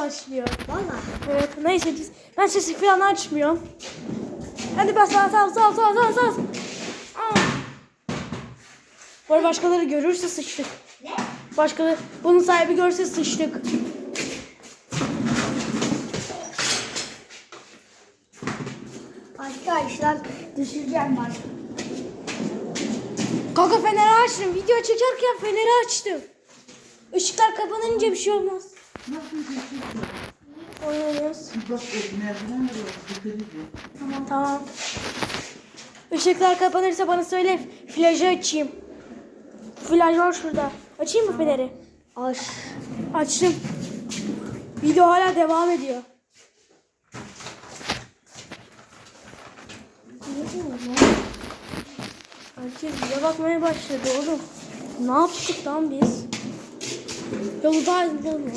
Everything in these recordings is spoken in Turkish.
başlıyor. Valla. Evet neyse biz, ben sesi falan açmıyorum. Hadi bas sağ sağ sağ sağ sağ. Aa. Bu arada başkaları görürse sıçtık. Ne? Başkaları bunun sahibi görse sıçtık. Arkadaşlar düşüreceğim ben. Kanka feneri açtım. Video çekerken feneri açtım. Işıklar kapanınca bir şey olmaz. Oynayacağız. Bak o merdiven var orada, dikkat edin. Tamam tamam. Işıklar kapanırsa bana söyle. Flajı açayım. Flaj var şurada. Açayım mı feneri? Aş. Açtım. Video hala devam ediyor. Herkes bize bakmaya başladı oğlum. Ne yaptık lan biz? Yolu daha izleyelim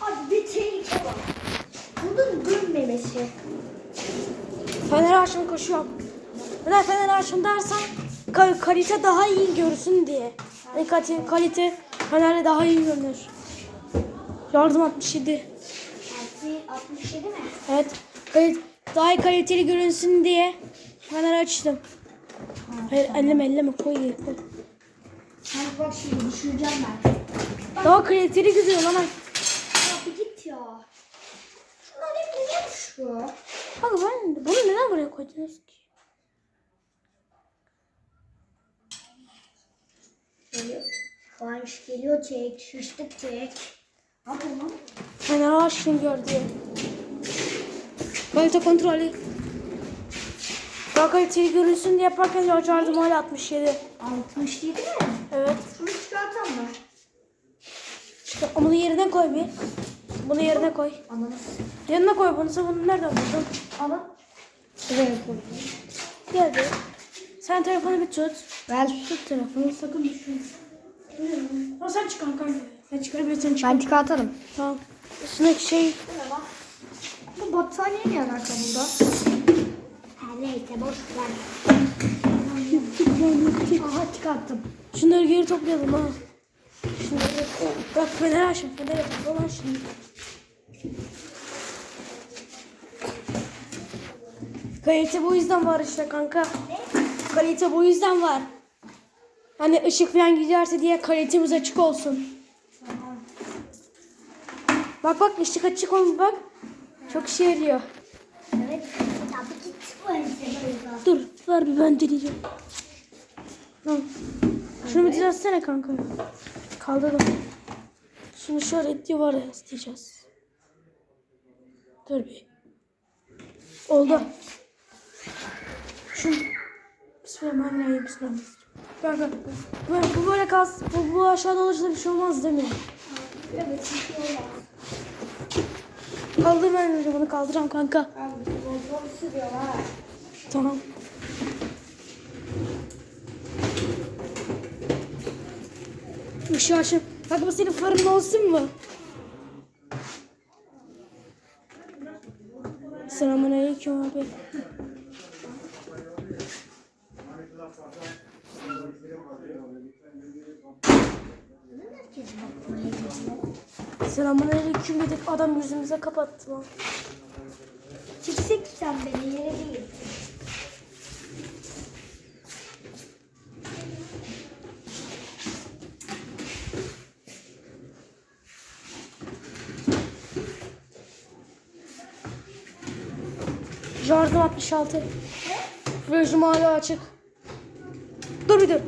Abi bir tehlike var. Bunun gülmemesi. Fener açtım koşuyorum. Fener fener açtım dersen ka- kalite daha iyi görürsün diye. Yani kalite, kalite fenerle daha iyi görünür. Yardım 67. Altı 67 mi? Evet. Kalit daha iyi kaliteli görünsün diye fener açtım. Hayır elleme elleme koy koy. Hani bak şimdi düşüreceğim ben. Daha kaliteli gidiyor lan. Abi git ya. Şunlar hep niye düşüyor? Kanka ben bunu neden buraya koydunuz ki? Varmış geliyor çek. Şiştik çek. Abi lan. Fener açtım gör diye. Kalite kontrolü. Daha kaliteli görünsün diye yaparken açardım hala 67. 67 mi? Evet. Şunu çıkartan mı? İşte bunu yerine koy bir. Bunu yerine koy. Ananı. Yanına koy bunu. Sen bunu nereden buldun? Alın. Şuraya koy. Gel bir. Sen telefonu bir tut. Ver. Tut telefonu sakın düşürme. Tamam sen çıkar kanka. Sen çıkar bir sen çıkar. Ben çıkartalım. Tamam. Üstündeki şey. Bu battaniye ne alaka burada? Her neyse boş ver. Aha çıkarttım. Şunları geri toplayalım ha. Şunları. Bak fener açın. Fener yapalım şimdi. Kalite bu yüzden var işte kanka. Kalite bu yüzden var. Hani ışık falan giderse diye kalitemiz açık olsun. Bak bak ışık açık olmuş bak. Çok işe yarıyor. Evet. Ense Dur ver bir ben deneyeceğim. Tamam. Şunu bir düzeltsene kanka. Kaldırdım. Şunu şöyle duvara isteyeceğiz. Dur bir. Oldu. Şunu. Bismillahirrahmanirrahim. Bismillahirrahmanirrahim. Kanka. Bu, bu böyle kalsın. Bu, bu aşağıda olursa bir şey olmaz değil mi? Evet. bir şey olmaz. Kaldır ben önce bunu kaldıracağım kanka. Sürüyor ha. Tamam. Işığı açayım. Kanka bu senin farın olsun mu? Selamun aleyküm abi. Selamun aleyküm dedik adam yüzümüze kapattı lan. Çiksek sen beni yere değil. Jardim 66. Rejim hala açık. Dur bir dur.